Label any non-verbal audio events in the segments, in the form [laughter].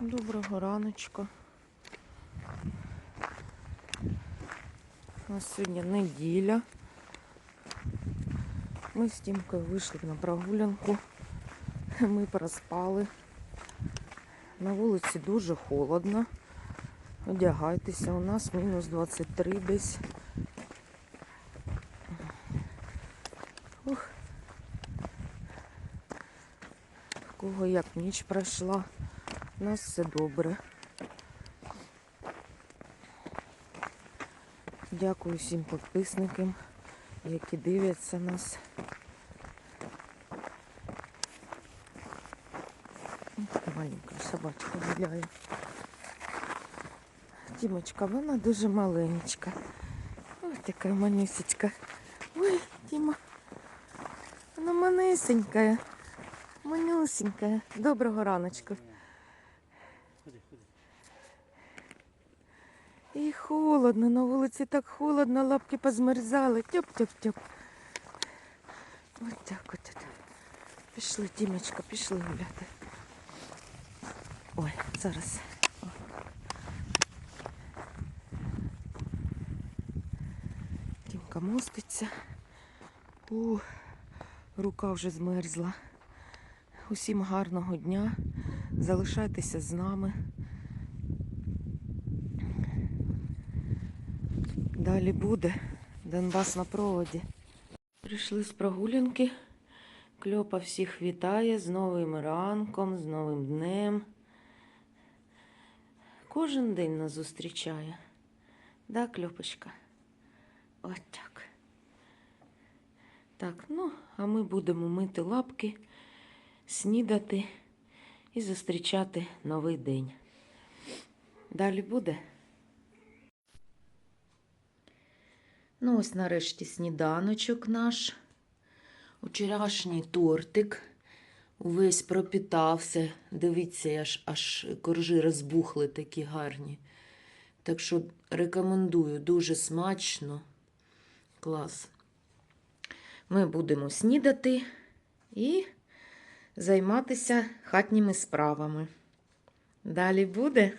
Доброго раночка. У нас сьогодні неділя. Ми з Тімкою вийшли на прогулянку. Ми проспали. На вулиці дуже холодно. Одягайтеся, у нас мінус 23 десь. Ух. Кого як ніч пройшла. У нас все добре. Дякую всім підписникам, які дивляться нас. Маленька собачка гуляє. Тімочка, вона дуже маленька. Ось така манюсечка. Ой, Тіма. Вона манесенька. Манюсенька. Доброго раночку. І холодно, на вулиці так холодно, лапки позмерзали. Тьоп-тьоп-тьоп. Ось так от. Пішли, Тімочка, пішли гуляти. Ой, зараз. Тімка моститься. У, рука вже змерзла. Усім гарного дня. Залишайтеся з нами. Далі буде Донбас на проводі. Прийшли з прогулянки. Кльопа всіх вітає з новим ранком, з новим днем. Кожен день нас зустрічає. Да, Кльопочка? От так. Так, ну, а ми будемо мити лапки, снідати і зустрічати новий день. Далі буде. Ну, ось нарешті сніданочок наш. Вчорашній тортик. Увесь пропітався. Дивіться, аж, аж коржі розбухли такі гарні. Так що рекомендую, дуже смачно. Клас. Ми будемо снідати і займатися хатніми справами. Далі буде.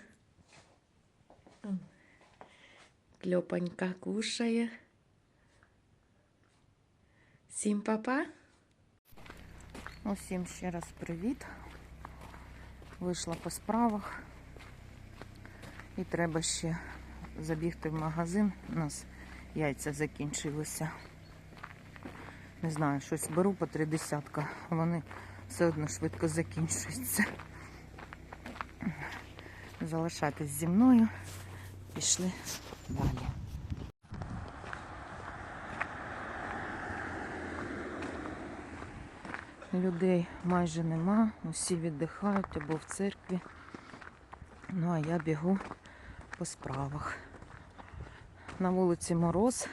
Кльопанька кушає. Всім папа. Усім ще раз привіт. Вийшла по справах. І треба ще забігти в магазин. У нас яйця закінчилися. Не знаю, щось беру по три десятка, вони все одно швидко закінчуються. Залишайтесь зі мною. Пішли далі. Людей майже нема, усі віддихають або в церкві. Ну а я бігу по справах. На вулиці мороз,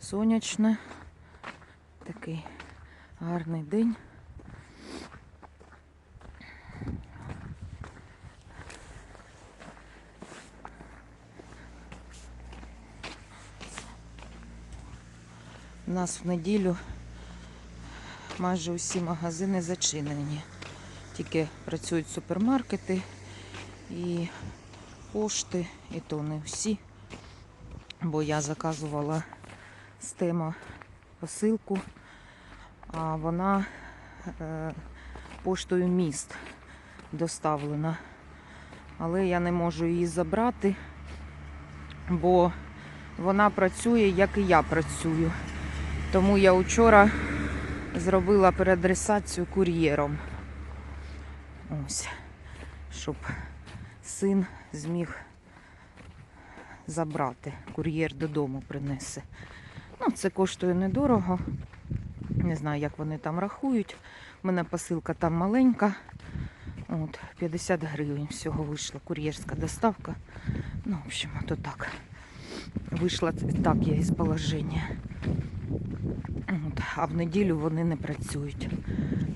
сонячне, такий гарний день. У нас в неділю майже усі магазини зачинені. Тільки працюють супермаркети і пошти, і то не всі. Бо я заказувала з тема посилку, а вона е, поштою міст доставлена. Але я не можу її забрати, бо вона працює, як і я працюю. Тому я вчора зробила переадресацію кур'єром. Ось, щоб син зміг забрати. Кур'єр додому принесе. Ну, це коштує недорого. Не знаю, як вони там рахують. У мене посилка там маленька. От, 50 гривень всього вийшла кур'єрська доставка. Ну, в общем, то так. Вийшла так я із положення. От, а в неділю вони не працюють.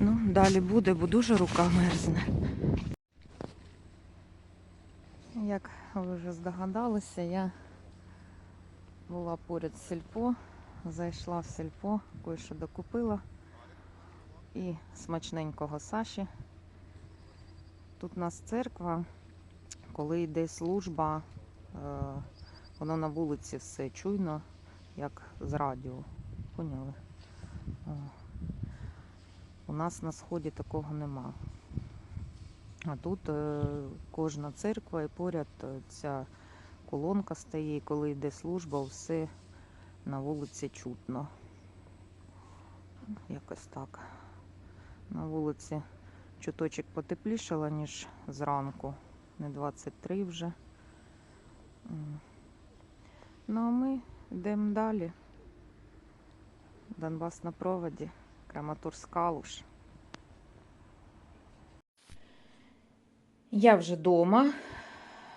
Ну, далі буде, бо дуже рука мерзне. Як ви вже здогадалися, я була поряд з сільпо, зайшла в сільпо, кое-що докупила і смачненького Саші. Тут у нас церква, коли йде служба, е, воно на вулиці все чуйно, як з радіо. Поняли? О. У нас на сході такого нема. А тут е, кожна церква і поряд е, ця колонка стає, і коли йде служба, все на вулиці чутно. Якось так. На вулиці чуточок потеплішало, ніж зранку. Не 23 вже. Ну а ми йдемо далі. Донбас на проводі, Краматорськ Калуш. Я вже вдома.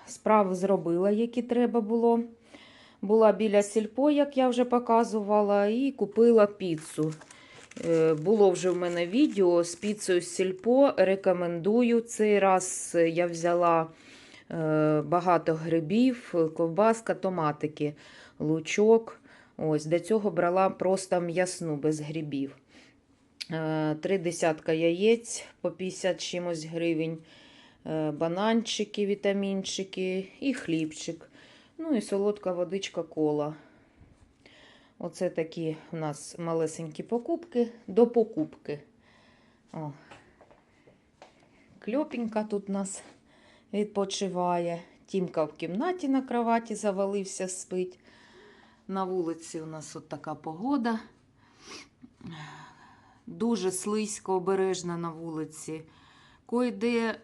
Справи зробила, які треба було. Була біля сільпо, як я вже показувала, і купила піцу. Е, Було вже в мене відео з піцею з сільпо. Рекомендую. Цей раз я взяла е, багато грибів, ковбаска, томатики, лучок. Ось, До цього брала просто м'ясну без грибів. Е, Три десятка яєць по 50 чимось гривень, е, бананчики, вітамінчики і хлібчик. Ну і солодка водичка кола. Оце такі у нас малесенькі покупки до покупки. О. Кльопінька тут у нас відпочиває. Тімка в кімнаті на кроваті завалився, спить. На вулиці у нас от така погода. Дуже слизько, обережно на вулиці. Койде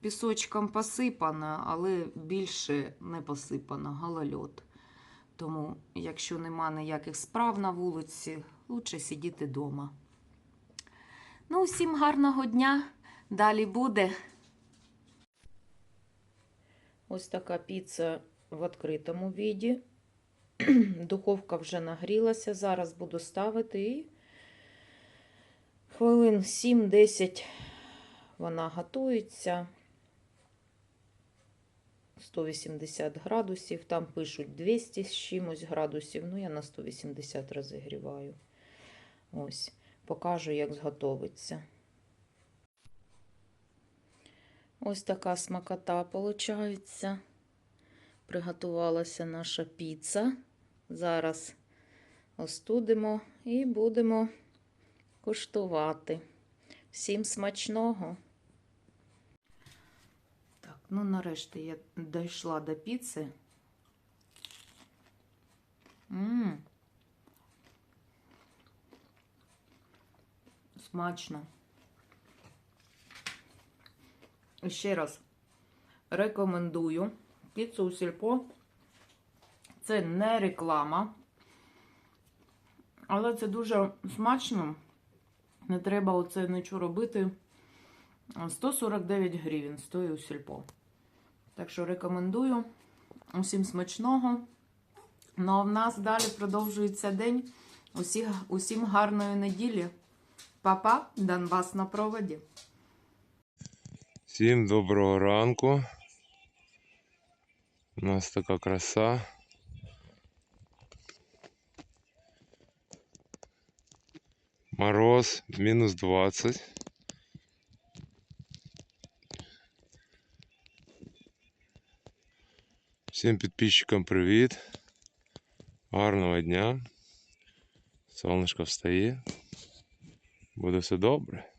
пісочком посипано, але більше не посипано, голольот. Тому, якщо нема ніяких справ на вулиці, лучше сидіти вдома. Ну, всім гарного дня. Далі буде. Ось така піца в відкритому віді. [clears throat] Духовка вже нагрілася. Зараз буду ставити і хвилин 7-10 вона готується. 180 градусів, там пишуть 200 з чимось градусів, ну я на 180 розігріваю. Ось, покажу, як зготовиться. Ось така смакота виходить. Приготувалася наша піца. Зараз остудимо і будемо куштувати. Всім смачного! Так, ну нарешті я дійшла до піци. Ммм. Смачно. Ще раз рекомендую піцу у сільпо. Це не реклама, але це дуже смачно. Не треба оце нічого робити. 149 гривень стоїть у сільпо. Так що рекомендую. Усім смачного. Ну а в нас далі продовжується день. Усі, усім гарної неділі. Папа, Донбас на проводі. Всім доброго ранку. У нас така краса. Мороз мінус 20. Всім підписчикам привіт. Гарного дня. Сонечко встає. Буде все добре.